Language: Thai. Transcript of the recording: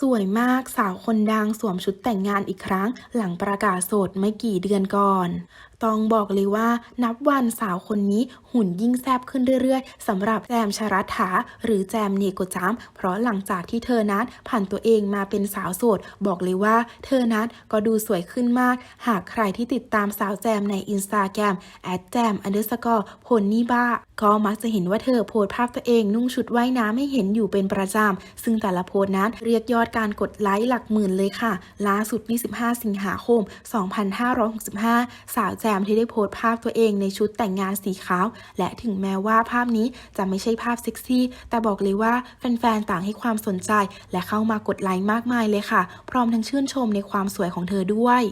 สวยมากสาวคนดังสวมชุดแต่งงานอีกครั้ง หลังประกาศโสดไม่กี่เดือนก่อนต้องบอกเลยว่านับวันสาวคนนี้หุ่นยิ่งแซบขึ้นเรื่อยๆสำหรับแจมชรัฐาหรือแจมเนโกจาม เพราะหลังจากที่เธอนั้นผ่านตัวเองมาเป็นสาวโสด บอกเลยว่าเธอนั้นก็ดูสวยขึ้นมาก หากใครที่ติดตามสาวแจมในอินสตาแกรมแอดแจมอันเดอร์สกอร์พลนี่บ้า ก็มักจะเห็นว่าเธอโพสภาพตัวเองนุ่งชุดว่ายน้ำให้เห็นอยู่เป็นประจำ ซึ่งแต่ละโพสนั้นเรียกยอดการกดไลค์หลักหมื่นเลยค่ะล่าสุด 25 สิงหาคม 2565 สาวแจมที่ได้โพสต์ภาพตัวเองในชุดแต่งงานสีขาว และถึงแม้ว่าภาพนี้จะไม่ใช่ภาพเซ็กซี่ แต่บอกเลยว่าแฟนๆ ต่างให้ความสนใจ และเข้ามากดไลค์มากมายเลยค่ะ พร้อมทั้งชื่นชมในความสวยของเธอด้วย